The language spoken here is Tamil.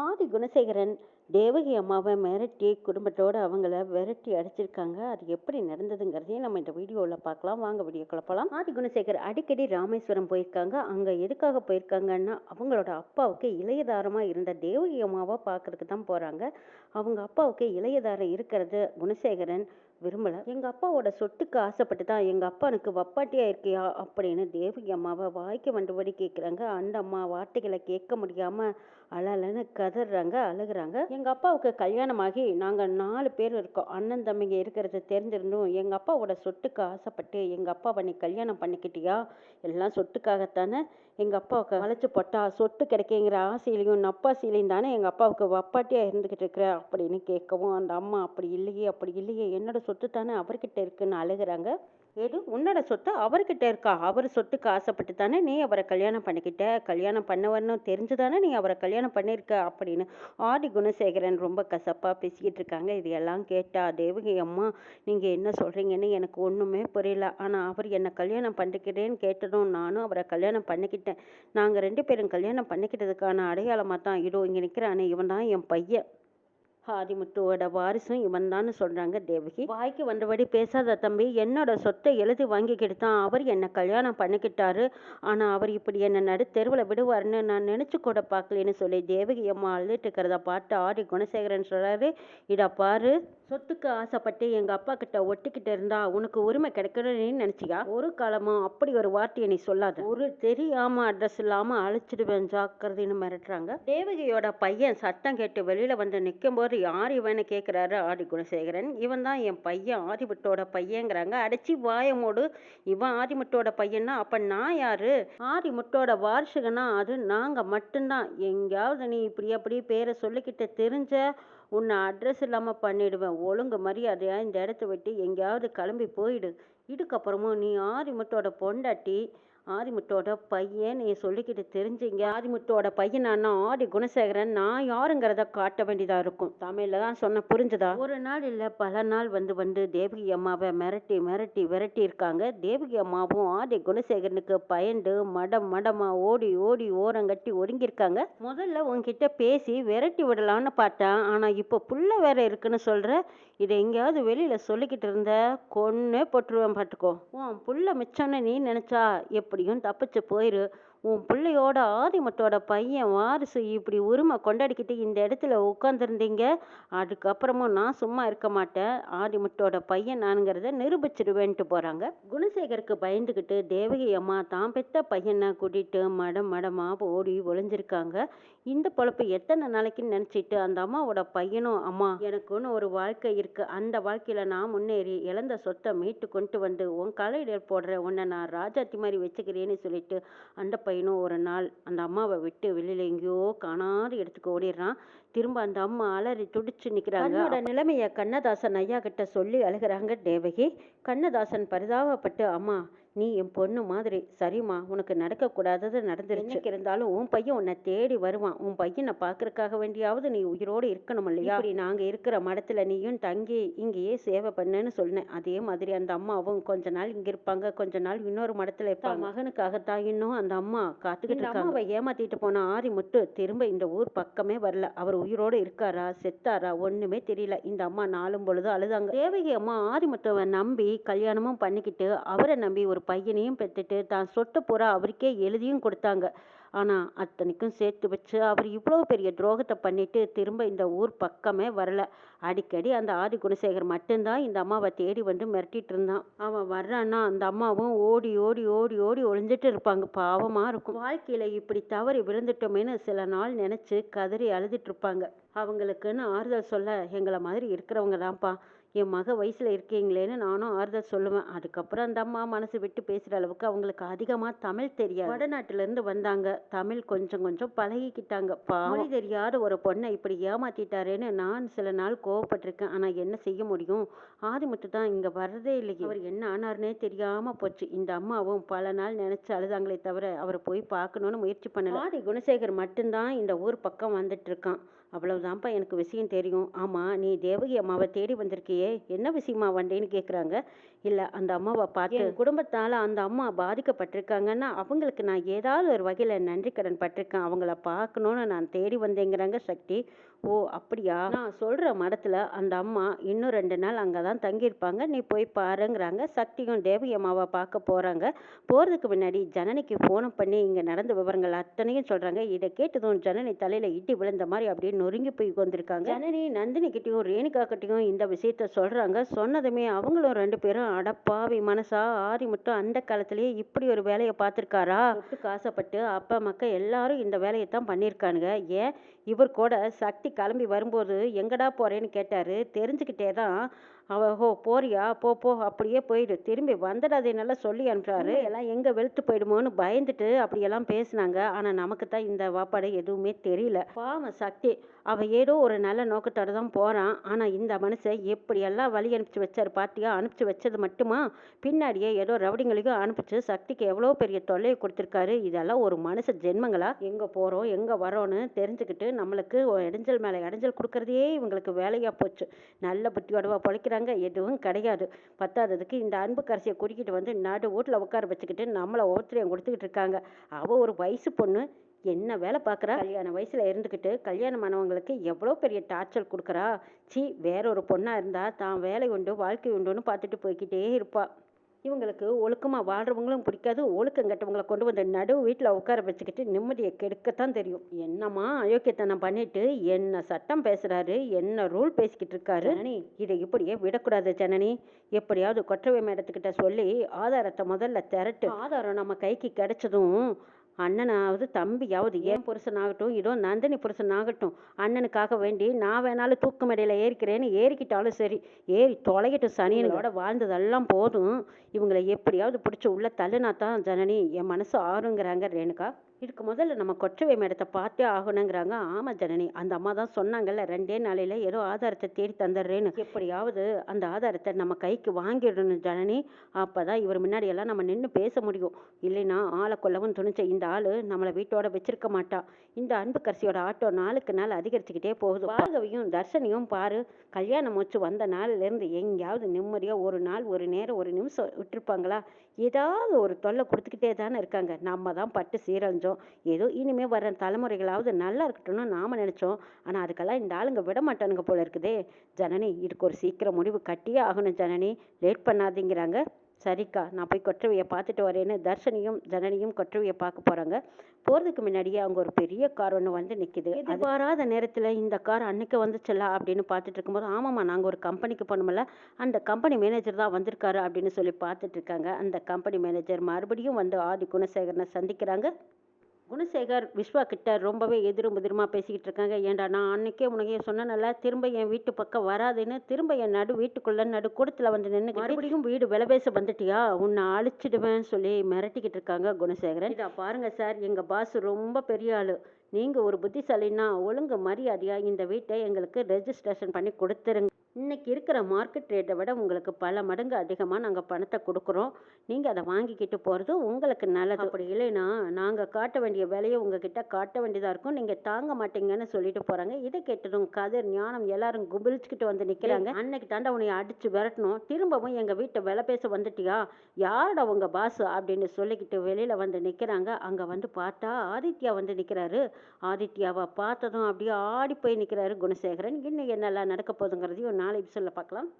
ஆதி குணசேகரன் தேவகி அம்மாவை மிரட்டி குடும்பத்தோடு அவங்கள விரட்டி அடிச்சிருக்காங்க. அது எப்படி நடந்ததுங்கிறதையும் நம்ம இந்த வீடியோவில் பார்க்கலாம். வாங்க வீடியோக்குள்ள போகலாம் ஆதி குணசேகர் அடிக்கடி ராமேஸ்வரம் போயிருக்காங்க. அங்கே எதுக்காக போயிருக்காங்கன்னா அவங்களோட அப்பாவுக்கு இளையதாரமாக இருந்த தேவகி அம்மாவை பார்க்கறதுக்கு தான் போகிறாங்க அவங்க அப்பாவுக்கு இளையதாரம் இருக்கிறது குணசேகரன் விரும்பலை. எங்கள் அப்பாவோட சொத்துக்கு ஆசைப்பட்டு தான் எங்கள் அப்பா எனக்கு வப்பாட்டியாக இருக்கியா? அப்படின்னு தேவகி அம்மாவை வாய்க்கு வந்தபடி கேட்குறாங்க அந்த அம்மா வார்த்தைகளை கேட்க முடியாமல் அழலன்னு கதறாங்க அழுகுறாங்க. எங்கள் அப்பாவுக்கு கல்யாணமாகி நாங்கள் நாலு பேர் இருக்கோம். அண்ணன் தம்பிங்க இருக்கிறது தெரிஞ்சிருந்தும் எங்கள் அப்பாவோட சொத்துக்கு ஆசைப்பட்டு எங்கள் அப்பாவை நீ கல்யாணம் பண்ணிக்கிட்டியா? எல்லாம் சொத்துக்காகத்தானே எங்கள் அப்பாவுக்கு அழைச்சி போட்டா சொத்து கிடைக்குங்கிற ஆசையிலையும் நப்பாசையிலையும் தானே எங்கள் அப்பாவுக்கு வப்பாட்டியாக இருந்துக்கிட்டு இருக்கிற? அப்படின்னு கேட்கவும் அந்த அம்மா அப்படி இல்லையே அப்படி இல்லையே என்னோட சொத்து தானே அவர்கிட்ட இருக்குன்னு அழுகுறாங்க. ஏது உன்னோட சொத்து அவர்கிட்ட இருக்கா? அவர் சொத்துக்கு ஆசைப்பட்டு தானே நீ அவரை கல்யாணம் பண்ணிக்கிட்ட? கல்யாணம் பண்ணவர்னு தெரிஞ்சு தானே நீ அவரை கல்யாணம் பண்ணியிருக்க? அப்படின்னு ஆதி குணசேகரன் ரொம்ப கசப்பாக பேசிக்கிட்டு இருக்காங்க. இது எல்லாம் கேட்டா தேவகி அம்மா நீங்கள் என்ன சொல்கிறீங்கன்னு எனக்கு ஒன்றுமே புரியல. ஆனால் அவர் என்னை கல்யாணம் பண்ணிக்கிறேன்னு கேட்டதும் நானும் அவரை கல்யாணம் சொல்லிட்டேன் நாங்கள் ரெண்டு பேரும் கல்யாணம் பண்ணிக்கிட்டதுக்கான அடையாளமாக தான் இதோ இங்கே நிற்கிறானே இவன் தான் என் பையன். ஆதிமுத்துவோட வாரிசும் இவன் தான் சொல்கிறாங்க தேவகி. வாய்க்கு வந்தபடி பேசாத தம்பி என்னோட சொத்தை எழுதி வாங்கிக்கிட்டு தான் அவர் என்னை கல்யாணம் பண்ணிக்கிட்டாரு. ஆனால் அவர் இப்படி என்னை நடு தெருவில் விடுவார்னு நான் நினச்சி கூட பார்க்கலன்னு சொல்லி தேவகி அம்மா அழுதுட்டு இருக்கிறத பார்த்து ஆடி குணசேகரன் சொல்கிறாரு இதா பாரு சொத்துக்கு ஆசைப்பட்டு எங்க அப்பா கிட்ட ஒட்டிக்கிட்டு இருந்தா உனக்கு உரிமை கிடைக்கணும்னு நினைச்சியா? ஒரு காலமும் அப்படி ஒரு வார்த்தையை நீ சொல்லாத. ஒரு தெரியாம அட்ரஸ் இல்லாம அழைச்சிடுவேன் ஜாக்கிரதைன்னு மிரட்டுறாங்க. தேவகியோட பையன் சட்டம் கேட்டு வெளியில வந்து நிற்கும் போது யார் இவன்னு கேட்குறாரு ஆதி குணசேகரன். இவன் தான் என் பையன் ஆதிபட்டோட பையங்கிறாங்க அடைச்சி வாயமோடு இவன் ஆதிமுட்டோட பையன்னா அப்ப நான் யாரு? ஆதிமுட்டோட வாரிசுகனா அது? நாங்க மட்டும்தான். எங்கேயாவது நீ இப்படி அப்படி பேரை சொல்லிக்கிட்டு தெரிஞ்ச உன்னை அட்ரஸ் இல்லாமல் பண்ணிடுவேன். ஒழுங்கு மரியாதையாக இந்த இடத்த விட்டு எங்கேயாவது கிளம்பி போயிடு. இதுக்கப்புறமும் நீ ஆரிமுத்தோட பொண்டாட்டி ஆதிமுட்டோட பையன் நீ சொல்லிக்கிட்டு தெரிஞ்சீங்க. ஆதிமுட்டோட பையன் நான் ஆதி குணசேகரன் நான் யாருங்கிறத காட்ட வேண்டியதா இருக்கும். தமிழ்ல தான் சொன்ன புரிஞ்சுதா? ஒரு நாள் இல்ல பல நாள் வந்து வந்து தேவகி அம்மாவை மிரட்டி மிரட்டி விரட்டி இருக்காங்க. தேவகி அம்மாவும் ஆதி குணசேகரனுக்கு பயந்து மடம் மடமா ஓடி ஓடி ஓரங்கட்டி ஒடுங்கியிருக்காங்க முதல்ல உங்ககிட்ட பேசி விரட்டி விடலான்னு பார்த்தேன். ஆனா இப்போ புள்ள வேற இருக்குன்னு சொல்ற. இதை எங்கேயாவது வெளியில சொல்லிக்கிட்டு இருந்த கொன்னே போட்டுருவேன் பார்த்துக்கோ. உன் புள்ள மிச்சம்னு நீ நினைச்சா எப்படியும் தப்பிச்சு போயிரு. உன் பிள்ளையோட ஆதிமத்தோட பையன் வாரிசு இப்படி உரிமை கொண்டாடிக்கிட்டு இந்த இடத்துல உட்காந்துருந்தீங்க அதுக்கப்புறமும் நான் சும்மா இருக்க மாட்டேன். ஆதிமுத்தோட பையன் நானுங்கிறத நிரூபிச்சிடுவேன்ட்டு போகிறாங்க குணசேகருக்கு பயந்துக்கிட்டு தேவகி அம்மா தான் பெத்த பையனை கூட்டிகிட்டு மடம் மடமாக ஓடி ஒளிஞ்சிருக்காங்க. இந்த பொழப்பு எத்தனை நாளைக்குன்னு நினச்சிட்டு அந்த அம்மாவோட பையனும் அம்மா எனக்குன்னு ஒரு வாழ்க்கை இருக்குது அந்த வாழ்க்கையில் நான் முன்னேறி இழந்த சொத்தை மீட்டு கொண்டு வந்து உன் கலையிடர் போடுற உன்னை நான் ராஜாத்தி மாதிரி வச்சுக்கிறேன்னு சொல்லிட்டு அந்த பையனும் ஒரு நாள் அந்த அம்மாவை விட்டு வெளியில் எங்கேயோ காணாத இடத்துக்கு ஓடிடுறான். திரும்ப அந்த அம்மா அலறி துடிச்சு நிற்கிறாங்க அவனோட நிலைமையை கண்ணதாசன் ஐயா கிட்ட சொல்லி அழுகிறாங்க தேவகி. கண்ணதாசன் பரிதாபப்பட்டு அம்மா நீ என் பொண்ணு மாதிரி சரிம்மா உனக்கு நடக்கக்கூடாதது நடந்துருச்சு. இருந்தாலும் உன் பையன் உன்னை தேடி வருவான். உன் பையனை பார்க்கறதுக்காக வேண்டியாவது நீ உயிரோடு இருக்கணும் இல்லையா? அப்படி நாங்கள் இருக்கிற மடத்துல நீயும் தங்கி இங்கேயே சேவை பண்ணுன்னு சொன்னேன். அதே மாதிரி அந்த அம்மாவும் கொஞ்ச நாள் இங்க இருப்பாங்க. கொஞ்ச நாள் இன்னொரு மடத்துல இருப்பாங்க. மகனுக்காகத்தான் இன்னும் அந்த அம்மா காத்துக்கிட்டு அம்மாவை ஏமாத்திட்டு போன ஆரி முட்டு திரும்ப இந்த ஊர் பக்கமே வரல. அவர் உயிரோடு இருக்காரா செத்தாரா ஒண்ணுமே தெரியல. இந்த அம்மா நாளும் பொழுது அழுதாங்க. தேவகி அம்மா ஆதிமுத்துவை நம்பி கல்யாணமும் பண்ணிக்கிட்டு அவரை நம்பி ஒரு பையனையும் பெற்றுட்டு தான் சொத்தை பூரா அவருக்கே எழுதியும் கொடுத்தாங்க. ஆனால் அத்தனைக்கும் சேர்த்து வச்சு அவர் இவ்வளோ பெரிய துரோகத்தை பண்ணிட்டு திரும்ப இந்த ஊர் பக்கமே வரல. அடிக்கடி அந்த ஆதி குணசேகர் மட்டும்தான் இந்த அம்மாவை தேடி வந்து மிரட்டிட்டு இருந்தான். அவன் வர்றான்னா அந்த அம்மாவும் ஓடி ஓடி ஓடி ஓடி ஒளிஞ்சிட்டு இருப்பாங்க. பாவமாக இருக்கும். வாழ்க்கையில் இப்படி தவறி விழுந்துட்டோமேனு சில நாள் நினச்சி கதறி அழுதுட்டு இருப்பாங்க. அவங்களுக்குன்னு ஆறுதல் சொல்ல எங்களை மாதிரி இருக்கிறவங்க தான்ப்பா என் மக வயசில் இருக்கீங்களேன்னு நானும் ஆறுதல் சொல்லுவேன். அதுக்கப்புறம் அந்த அம்மா மனசு விட்டு பேசுகிற அளவுக்கு அவங்களுக்கு அதிகமாக தமிழ் தெரியாது. வடநாட்டிலேருந்து வந்தாங்க. தமிழ் கொஞ்சம் கொஞ்சம் பழகிக்கிட்டாங்க. மொழி தெரியாத ஒரு பொண்ணை இப்படி ஏமாத்திட்டாரேன்னு நான் சில நாள் கோவப்பட்டிருக்கேன். ஆனால் என்ன செய்ய முடியும்? ஆதிமுத்து தான் இங்கே வர்றதே இல்லையே. அவர் என்ன ஆனார்னே தெரியாமல் போச்சு. இந்த அம்மாவும் பல நாள் நினச்சி அழுதாங்களே தவிர அவரை போய் பார்க்கணுன்னு முயற்சி பண்ணல. ஆதி குணசேகர் மட்டும்தான் இந்த ஊர் பக்கம் வந்துட்டு இருக்கான். அவ்வளவுதான்ப்பா எனக்கு விஷயம் தெரியும். ஆமாம் நீ தேவகி அம்மாவை தேடி வந்திருக்கியே. என்ன விஷயமா வந்தேன்னு கேட்குறாங்க இல்லை அந்த அம்மாவை பார்த்து குடும்பத்தால் அந்த அம்மா பாதிக்கப்பட்டிருக்காங்கன்னா அவங்களுக்கு நான் ஏதாவது ஒரு வகையில் நன்றி கடன் பட்டிருக்கேன். அவங்கள பார்க்கணுன்னு நான் தேடி வந்தேங்கிறாங்க சக்தி. ஓ அப்படியா? நான் சொல்கிற மடத்தில் அந்த அம்மா இன்னும் ரெண்டு நாள் அங்கே தான் தங்கியிருப்பாங்க. நீ போய் பாருங்கிறாங்க. சக்தியும் தேவி அம்மாவை பார்க்க போகிறாங்க போகிறதுக்கு முன்னாடி ஜனனிக்கு ஃபோனை பண்ணி இங்கே நடந்த விவரங்கள் அத்தனையும் சொல்கிறாங்க இதை கேட்டதும் ஜனனி தலையில் இட்டி விழுந்த மாதிரி அப்படியே நொறுங்கி போய் வந்திருக்காங்க ஜனனி நந்தினிக்கிட்டையும் ரேணுகா கிட்டேயும் இந்த விஷயத்த சொல்கிறாங்க சொன்னதுமே அவங்களும் ரெண்டு பேரும் அடப்பாவி மனசா ஆதி மட்டும் அந்த காலத்திலேயே இப்படி ஒரு வேலையை பார்த்துருக்காரா? காசப்பட்டு அப்பா மக்கள் எல்லாரும் இந்த வேலையை தான் பண்ணியிருக்கானுங்க. ஏன்? இவர் கூட சக்தி கிளம்பி வரும்போது எங்கடா போறேன்னு கேட்டாரு. தெரிஞ்சுக்கிட்டே தான் அவ ஹோ போறியா? போ போ. அப்படியே போயிடு. திரும்பி வந்துடாதேன்னெல்லாம் சொல்லி அனுப்புறாரு. எல்லாம் எங்க வெளுத்து போயிடுமோன்னு பயந்துட்டு அப்படியெல்லாம் பேசினாங்க. ஆனா நமக்கு தான் இந்த வாப்பாடு எதுவுமே தெரியல. பாவம் சக்தி. அவ ஏதோ ஒரு நல்ல நோக்கத்தோட தான் போறான். ஆனா இந்த மனுஷன் எப்படியெல்லாம் வழி அனுப்பிச்சு வச்சாரு பாத்தியா? அனுப்பிச்சு வச்சது மட்டுமா? பின்னாடியே ஏதோ ரவுடிங்களுக்கும் அனுப்பிச்சு சக்திக்கு எவ்வளோ பெரிய தொல்லையை கொடுத்துருக்காரு. இதெல்லாம் ஒரு மனுஷ ஜென்மங்களா? எங்க போறோம்? எங்க வரோன்னு தெரிஞ்சுக்கிட்டு நம்மளுக்கு இடைஞ்சல் மேல இடைஞ்சல் கொடுக்கறதே இவங்களுக்கு வேலையா போச்சு. நல்ல புத்தியோடவா பொழைக்கிறாங்க எதுவும் கிடையாது. பத்தாததுக்கு இந்த அன்பு கரசியை குடிக்கிட்டு வந்து நடு வீட்டில் உட்கார வச்சுக்கிட்டு நம்மளை ஒவ்வொருத்தரையும் கொடுத்துக்கிட்டு இருக்காங்க. அவள் ஒரு வயசு பொண்ணு என்ன வேலை பார்க்குறா? கல்யாண வயசில் இருந்துக்கிட்டு கல்யாணம் ஆனவங்களுக்கு எவ்வளோ பெரிய டார்ச்சர் கொடுக்குறா? சி வேற ஒரு பொண்ணாக இருந்தால் தான் வேலை உண்டு வாழ்க்கை உண்டுன்னு பார்த்துட்டு போய்க்கிட்டே இருப்பாள் இவங்களுக்கு ஒழுக்கமாக வாழ்கிறவங்களும் பிடிக்காது ஒழுக்கம் கெட்டவங்களை கொண்டு வந்து நடு வீட்டில் உட்கார வச்சுக்கிட்டு நிம்மதியை கெடுக்கத்தான் தெரியும். என்னம்மா அயோக்கியத்தனம் பண்ணிட்டு என்ன சட்டம் பேசுகிறாரு என்ன ரூல் பேசிக்கிட்டு இருக்காரு? இதை இப்படியே விடக்கூடாது ஜனனி. எப்படியாவது கொற்றவை மேடத்துக்கிட்ட சொல்லி ஆதாரத்தை முதல்ல திரட்டு. ஆதாரம் நம்ம கைக்கு கிடைச்சதும் அண்ணனாவது தம்பியாவது ஏன்? புருஷனாகட்டும்? இதோ நந்தினி புருஷனாகட்டும். அண்ணனுக்காக வேண்டி நான் வேணாலும் தூக்கு மேடையில் ஏறிக்கிறேன்னு ஏறிக்கிட்டாலும் சரி. ஏறி தொலைகட்டும் சனியனோட வாழ்ந்ததெல்லாம் போதும். இவங்களை எப்படியாவது பிடிச்சி உள்ள தள்ளுனா தான் ஜனனி. என் மனசு ஆறுங்கிறாங்க ரேணுகா. இதுக்கு முதல்ல நம்ம கொற்றவை மேடத்தை பார்த்தே ஆகணுங்கிறாங்க. ஆமாம் ஜனனி அந்த அம்மா தான் சொன்னாங்கல்ல ரெண்டே நாளையில் ஏதோ ஆதாரத்தை தேடி தந்துடுறேன்னு. எப்படியாவது அந்த ஆதாரத்தை நம்ம கைக்கு வாங்கிடணும் ஜனனி. அப்போ தான் இவர் முன்னாடியெல்லாம் நம்ம நின்று பேச முடியும். இல்லைன்னா ஆளை கொல்லவும் துணிச்ச இந்த ஆள் நம்மளை வீட்டோட வச்சிருக்க மாட்டா. இந்த அன்பு கரிசியோட ஆட்டோ நாளுக்கு நாள் அதிகரிச்சுக்கிட்டே போகுது. பார்கவையும் தர்ஷனையும் பாரு. கல்யாணம் வச்சு வந்த நாள்லேருந்து எங்கேயாவது நிம்மதியாக ஒரு நாள் ஒரு நேரம் ஒரு நிமிஷம் விட்டுருப்பாங்களா? ஏதாவது ஒரு தொல்லை கொடுத்துக்கிட்டே தானே இருக்காங்க. நம்ம தான் பட்டு சீரழிஞ்சோம். ஏதோ இனிமேல் வர தலைமுறைகளாவது நல்லா இருக்கட்டும்னு நாம நினச்சோம். ஆனால் அதுக்கெல்லாம் இந்த ஆளுங்க விட மாட்டானுங்க போல இருக்குதே. ஜனனி இதுக்கு ஒரு சீக்கிரம் முடிவு கட்டியே ஆகணும் ஜனனி. லேட் பண்ணாதீங்கிறாங்க. சரிக்கா நான் போய் கொற்றவையை பார்த்துட்டு வரேன்னு தர்ஷனியும் ஜனனியும் கொற்றவையை பார்க்க போறாங்க. போகிறதுக்கு முன்னாடியே அவங்க ஒரு பெரிய கார் ஒன்று வந்து நிற்கிது எதிர்பாராத நேரத்தில் இந்த கார் அன்னைக்கு வந்துச்சுல்ல அப்படின்னு பார்த்துட்டு இருக்கும்போது ஆமாம்மா நாங்கள் ஒரு கம்பெனிக்கு போனோம்ல. அந்த கம்பெனி மேனேஜர் தான் வந்திருக்காரு அப்படின்னு சொல்லி பார்த்துட்டு இருக்காங்க. அந்த கம்பெனி மேனேஜர் மறுபடியும் வந்து ஆதி குணசேகரனை சந்திக்கிறாங்க. குணசேகர் விஸ்வா கிட்ட ரொம்பவே எதிரும் எதிருமா பேசிக்கிட்டு இருக்காங்க. ஏன்டா நான் அன்னைக்கே உனக்கு சொன்னேன்ல திரும்ப என் வீட்டு பக்கம் வராதுன்னு திரும்ப என் நடு வீட்டுக்குள்ள நடு கூடத்துல வந்து நின்று மறுபடியும்? வீடு விலை பேச வந்துட்டியா? உன்னை அழிச்சிடுவேன்னு சொல்லி மிரட்டிக்கிட்டு இருக்காங்க குணசேகரன். இதா பாருங்க சார் எங்க பாஸ் ரொம்ப பெரிய ஆளு. நீங்க ஒரு புத்திசாலின்னா ஒழுங்கு மரியாதையா இந்த வீட்டை எங்களுக்கு ரெஜிஸ்ட்ரேஷன் பண்ணி கொடுத்துருங்க. இன்னைக்கு இருக்கிற மார்க்கெட் ரேட்டை விட உங்களுக்கு பல மடங்கு அதிகமாக நாங்கள் பணத்தை கொடுக்குறோம். நீங்கள் அதை வாங்கிக்கிட்டு போகிறது உங்களுக்கு நல்லது. அப்படி. இல்லைன்னா நாங்கள் காட்ட வேண்டிய வேலையை உங்ககிட்ட காட்ட வேண்டியதாக இருக்கும். நீங்கள் தாங்க மாட்டீங்கன்னு சொல்லிட்டு போகிறாங்க இதை கேட்டதும் கதிர் ஞானம் எல்லாரும் குபிலிச்சுக்கிட்டு வந்து நிற்கிறாங்க அன்னைக்கு தாண்டா உன்னை அடித்து விரட்டணும். திரும்பவும் எங்கள் வீட்டை விலை பேச வந்துட்டியா? யாரோட உங்க பாஸ் அப்படின்னு சொல்லிக்கிட்டு வெளியில் வந்து நிற்கிறாங்க அங்கே வந்து பார்த்தா ஆதித்யா வந்து நிற்கிறாரு ஆதித்யாவை பார்த்ததும் அப்படியே ஆடி போய் நிற்கிறாரு குணசேகரன். இன்னும் என்னெல்லாம் நடக்க போகுதுங்கிறதையும் நாளை எபிசோடில் பார்க்கலாம்.